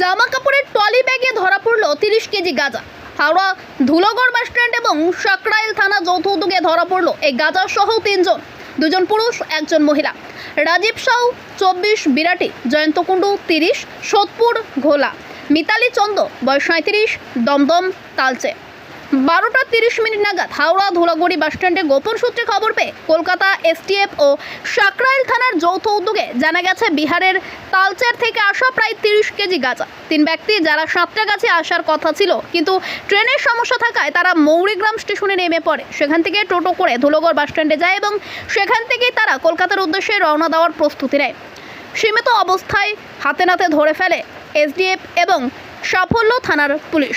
জামা কাপড়ের টলি ব্যাগে ধরা পড়ল তিরিশ কেজি গাঁজা। হাওড়া ধুলগড় বাস স্ট্যান্ড এবং সাকরাইল থানা যৌথ উদ্যোগে ধরা পড়ল এই গাঁজা সহ তিনজন। দুজন পুরুষ, একজন মহিলা। রাজীব সাউ, চব্বিশ, বিরাটি, জয়ন্ত কুণ্ডু, তিরিশ, সোদপুর, ঘোলা। মিতালি চন্দ, বয়স সাঁত্রিশ দমদম, তালচে। বারোটা তিরিশ মিনিট নাগাদ হাওড়া ধুলাগড়ি বাসস্ট্যান্ডে গোপন সূত্রে খবর পেয়ে কলকাতা এসটিএফ ও সাকরাইল থানার যৌথ উদ্যোগে জানা গেছে, বিহারের তালচের থেকে আসা প্রায় তিরিশ কেজি গাঁজা। তিন ব্যক্তি যারা সাঁতরাগাছি আসার কথা ছিল, কিন্তু ট্রেনের সমস্যা থাকায় তারা মৌরিগ্রাম স্টেশনে নেমে পড়ে। সেখান থেকে টোটো করে ধুলগড় বাসস্ট্যান্ডে যায় এবং সেখান থেকেই তারা কলকাতার উদ্দেশ্যে রওনা দেওয়ার প্রস্তুতি নেয়। সীমিত অবস্থায় হাতে নাতে ধরে ফেলে এসডিএফ এবং সাফল্য থানার পুলিশ।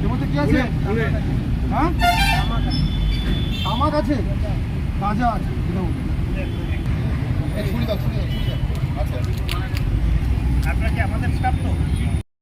এর মধ্যে কি আছে? হ্যাঁ? তামাক আছে। তাজা আছে। আচ্ছা। আপনার কি আমাদের স্টাফ